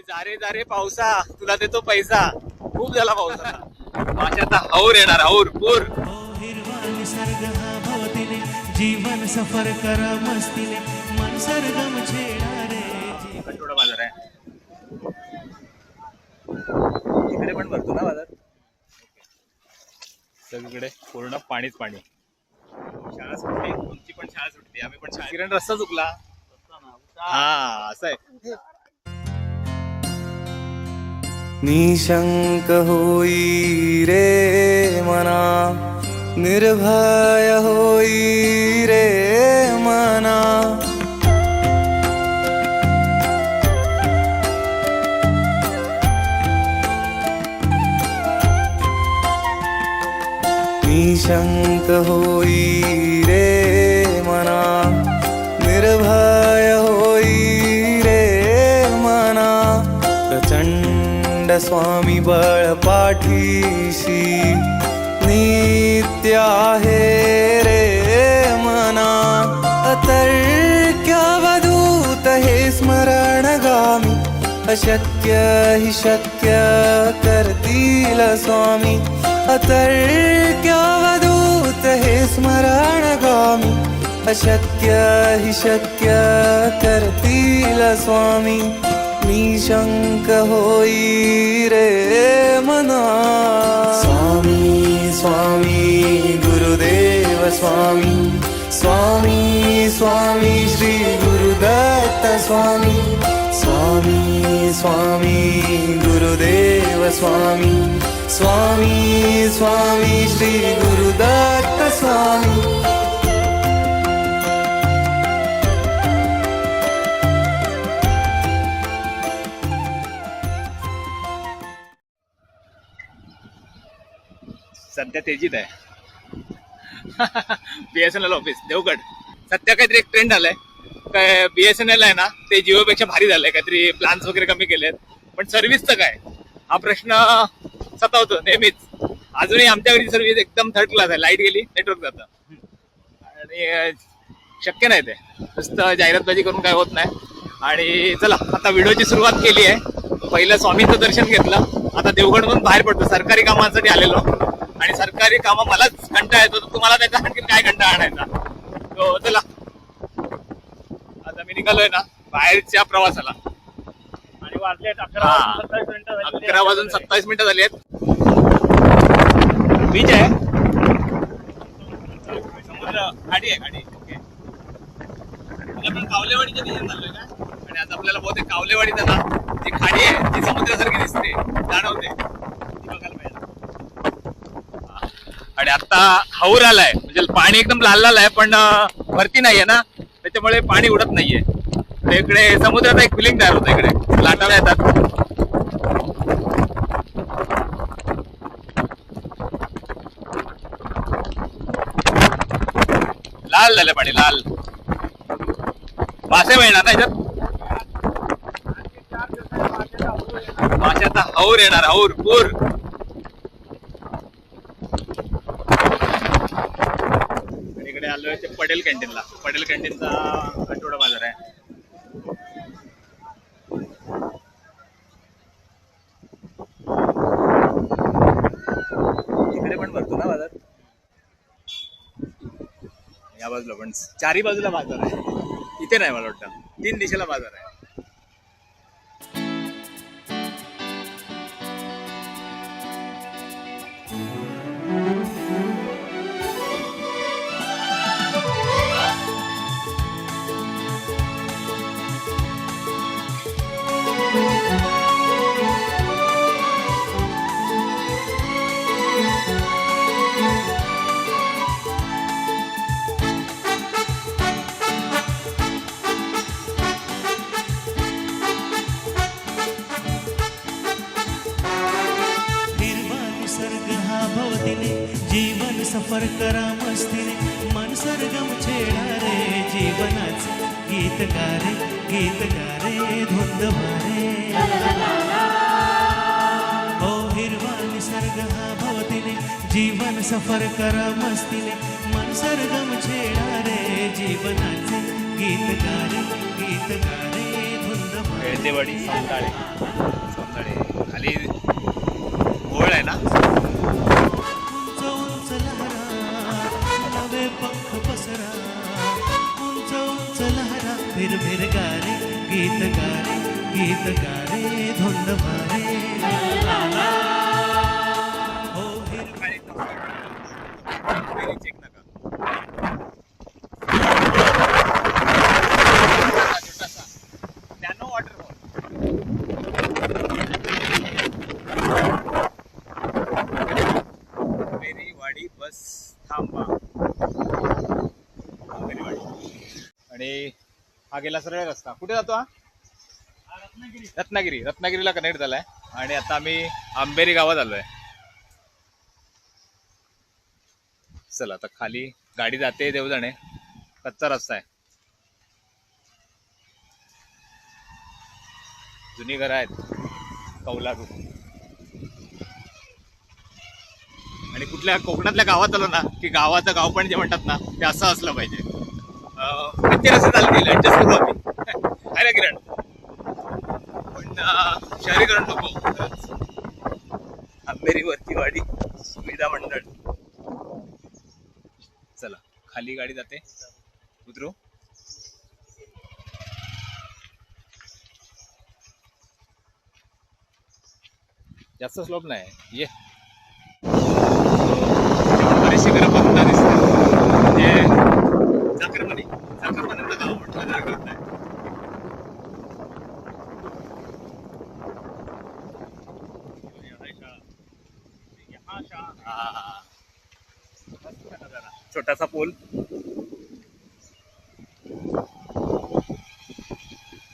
जा रे जा रे पावसा. तुला देतो पैसा. खूप झाला पावसा. माझ्या हौर येणार हौर पूर. निसर्ग हा भवतीने जीवन सफर कर मस्तीने मन सरगम छेडा रे जी- आठवडा बाजार आहे. इकडे पण भरतो ना बाजार. सगळीकडे पूर्ण पाणीच पाणी. शाळा सुटली तुमची पण शाळा सुटली आम्ही पण शाळा किरण रस्ता चुकला. हा असं आहे. निशंक होई रे मना निर्भय होई रे मना। निशंक होई रे मना निर्भय प्रचंड स्वामी बळ पाठीशी. नित्य आहे रे मना. अतर्क्यावधूत हे स्मरणगामी. अशक्य हि शक्य करतील स्वामी. अतर्क्यावधूत हे स्मरणगामी. अशक्य हि शक्य करतील स्वामी. निशंक होई रे मना। स्वामी स्वामी गुरुदेव स्वामी। स्वामी स्वामी श्री गुरुदत्त स्वामी। स्वामी स्वामी गुरुदेव स्वामी। स्वामी स्वामी श्री गुरुदत्त स्वामी। सध्या तेजीत आहे. BSNL office Devgad. सध्या काहीतरी एक ट्रेंड आलाय. काय बीएसएनएल आहे ना ते जिओपेक्षा भारी झालंय. काहीतरी प्लान्स वगैरे कमी केलेत. पण सर्व्हिसचं काय? हा प्रश्न सतावतो नेहमीच. अजूनही आमच्याकडची सर्व्हिस एकदम थर्ड क्लास आहे. लाइट गेली नेटवर्क जातं. आणि शक्य नाही ते. नुसतं जाहिरातबाजी करून काय होत नाही. आणि चला आता व्हिडिओची सुरुवात केली आहे. पहिलं स्वामीचं दर्शन घेतलं. आता देवगडमधून बाहेर पडतो. सरकारी कामांसाठी आलेलो. आणि सरकारी कामं मलाच कंटाळा येतो तर तुम्हाला त्याचा आणखी काय कंटाळा आणायचा? तो चला. आता मी निघालोय ना बाहेरच्या प्रवासाला. आणि वाजले अकरा हा. वाजून सत्तावीस मिनिटं झालेली अकरा वाजून आहेत. सत्तावीस मिनिटं झाली आहेत. बीच आहे समुद्र खाडी आहे खाडी. ओके. आपण कावलेवाडीच्या दिशेने चाललोय का? आणि आज आपल्याला बहुतेक कावलेवाडीचं ना जी खाडी आहे ती समुद्रासारखी दिसते जाणवते ती बघायला पाहिजे हा. आणि आता हौर आलाय. म्हणजे पाणी एकदम लाल लाल आहे पण भरती नाहीये ना. त्याच्यामुळे पाणी उडत नाहीये. इकडे समुद्राचा एक फिलिंग तयार होतं इकडे. लाटाला येतात. लाल झालं पाणी लाल. मासे मिळणार ना याच्यात? माशाचा हौर येणार हौर पूर आणि इकडे आलोय ते पटेल कॅन्टीनला पटेल कॅन्टीनचा आठवडा बाजार आहे. इकडे पण भरतो ना बाजार? या बाजूला पण. चारी बाजूला बाजार आहे. इथे नाही मला वाटतं. तीन दिशेला बाजार आहे. सफर करा मस्तीने मन सरगम छेडा रे जीवनाचे गीतकारे गीतकारे गीत गारे धुंद मारे हो हिरवा निसर्ग हा भवतीने जीवन सफर करा मस्तीने मन सरगम छेडा रे जीवनाचे गीतकारे गीतकारे धुंद मारे वेळदेवाडी सौंदाळे. सौंदाळे. खाली ओळ आहे ना? लहरा फिर फिर गारे गीत गारे गीत गारे धुंद मारे। हो मेरी वाडी बस थांबा आणि हा गेला सरळ रस्ता. कुठे जातो हा? रत्नागिरी. रत्नागिरीला कनेक्ट झालाय. आणि आता आम्ही आंबेरी गावात आलोय. चला आता खाली गाडी जाते देवजणे. कच्चा रस्ता आहे. जुनी घरं आहेत. कौलारू. आणि कुठल्या कोकणातल्या गावात आलो ना की गावाचं गाव पण जे म्हणतात ना ते असं असलं पाहिजे. अं, किती रस्ते चालू केले ऍडजस्ट करू आम्ही आहे ना किरण? पण शहरीकरण नको. आंबेरी वरतीवाडी सुविधा मंडळ. चला खाली गाडी जाते. उतरू. जास्त स्लोप नाही. ये बरेचशी घरं बंद दिसतात म्हणजे चाकरमानी चाकरमानीचं गाव म्हटलं तरी कळत नाही हा, हा, हा. मस्त नजारा. छोटासा पूल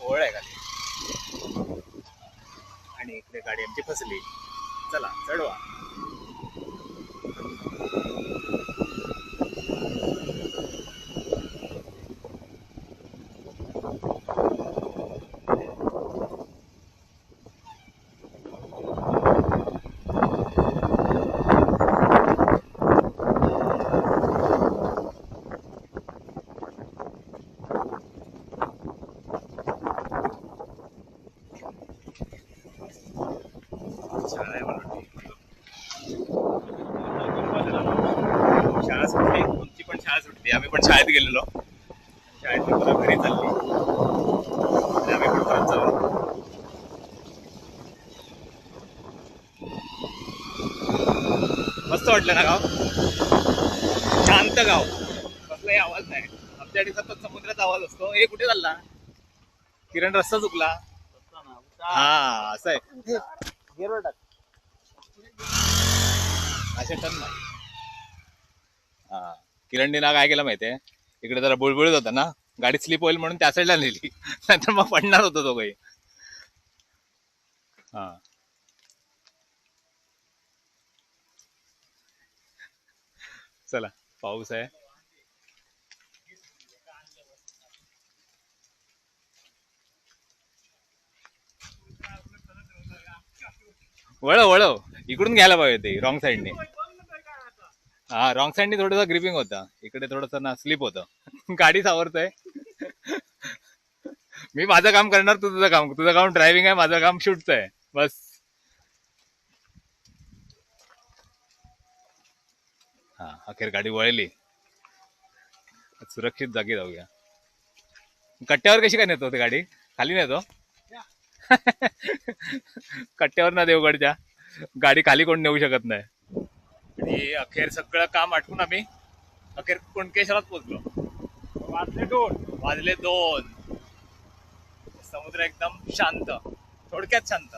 ओळ आहे खाली. आणि इकडे गाडी आमची फसली. चला चढवा शाळा आहे मला वाटते. शाळा सुटली तुमची पण शाळा आपण शाळेत गेलेलो. शाळेत मला घरी चालली. आणि आम्ही पण परत चाललो. मस्त वाटलं ना गाव? शांत गाव. कसलाही आवाज नाही. आमच्या सतत समुद्राचा आवाज असतो. हे कुठे चालला? किरण रस्ता चुकला. हा असं आहे. असे टन नाही हा. किरणने ना काय केलं माहितीये? इकडे जरा बुळबुळत होता ना. गाडी स्लिप होईल म्हणून त्या साईडला नेली. नाहीतर मग पडणार होतो तो काही. हा. चला पाऊस आहे. वळव वळव. इकडून घ्यायला पाहिजे ते रॉंग साईडने हा रॉंग साईडने थोडंसं ग्रिपिंग होतं. इकडे थोडंसं ना स्लिप होतं. गाडी सावरतोय. मी माझं काम करणार तू तुझं काम. तुझं काम ड्रायव्हिंग आहे माझं काम शूटचं आहे. बस. हा अखेर गाडी वळली. सुरक्षित जागी जाऊया. कट्ट्यावर कशी काय नेतो ते गाडी? खाली नेतो? कट्ट्यावर ना देवगडच्या. गाडी खाली कोण नेऊ शकत नाही. आणि अखेर सगळं काम आटपून आम्ही अखेर कुणकेश्वरात पोहोचलो. वाजले दोन. वाजले दोन. समुद्र एकदम शांत थोडक्यात शांत.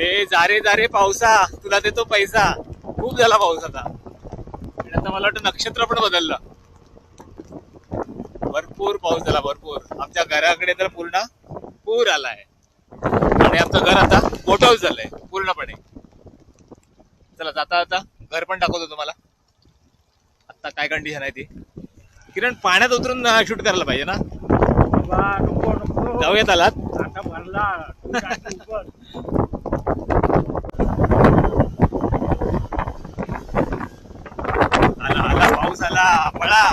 अरे जा रे जा रे पावसा. तुला देतो पैसा. खूप झाला पाऊस आता. आणि आता मला वाटतं नक्षत्र पण बदललं. भरपूर पाऊस झाला भरपूर. आमच्या घराकडे तर पूर्ण पूर आलाय. आणि आमचं घर आता हाऊस झालंय पूर्णपणे. चला जाता आता घर पण दाखवतो तुम्हाला. आता काय कंडिशन आहे ती? किरण पाण्यात उतरून शूट करायला पाहिजे ना? जाऊयात आलात? आता भरला तू जास्त उभं. आला आला पाऊस आला पळा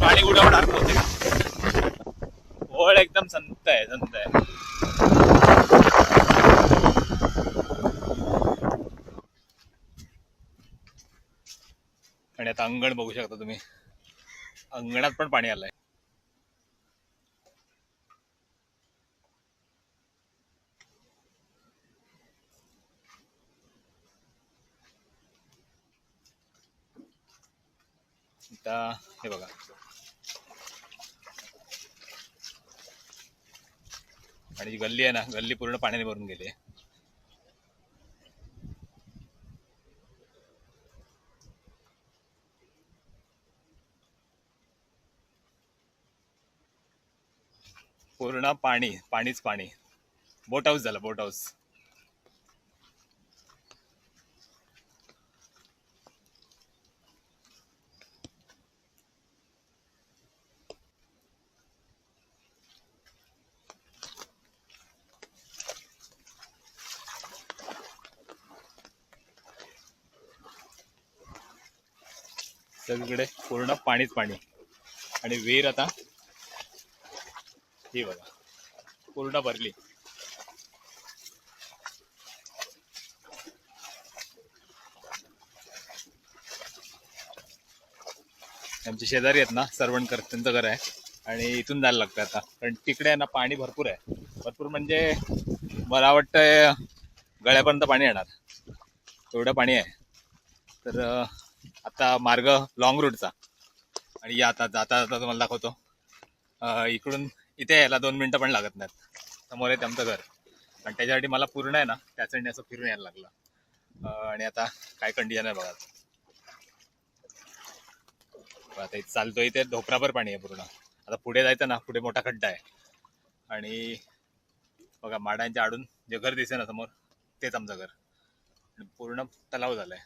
पाणी उडवणार होते ओळ एकदम संत आहे संत आहे आणि आता अंगण बघू शकता तुम्ही. अंगणात पण पाणी आलंय. आता हे बघा. आणि जी गल्ली आहे ना गल्ली पूर्ण पाण्याने भरून गेली आहे. पूर्ण पाणी पाणीच पाणी. बोट हाऊस झालं बोट हाऊस सगळीकडे पूर्ण पाणीच पाणी. आणि विहीर आता ही बघा. पूर्ण भरली. आमचे शेजारी आहेत ना सरवणकर त्यांचं घर आहे. आणि इथून जायला लागतं आता. कारण तिकडे आहे ना पाणी भरपूर आहे. भरपूर म्हणजे मला वाटतं गळ्यापर्यंत पाणी येणार. एवढं पाणी आहे. तर आता मार्ग लॉंग रूटचा आणि या आता जाता जाता तुम्हाला दाखवतो. इकडून इथे यायला दोन मिनटं पण लागत नाहीत. समोर आहे आमचं घर. आणि त्याच्यासाठी मला पूर्ण आहे ना त्यासाठी असं फिरून यायला लागलं. आणि आता काय कंडिशन आहे बघा. आता इथे चालतोय इथे ढोपराभर पाणी आहे पूर्ण. आता पुढे जायचं ना पुढे मोठा खड्डा आहे. आणि बघा माडांच्या आडून जे घर दिसे ना समोर तेच आमचं घर. पूर्ण तलाव झालाय.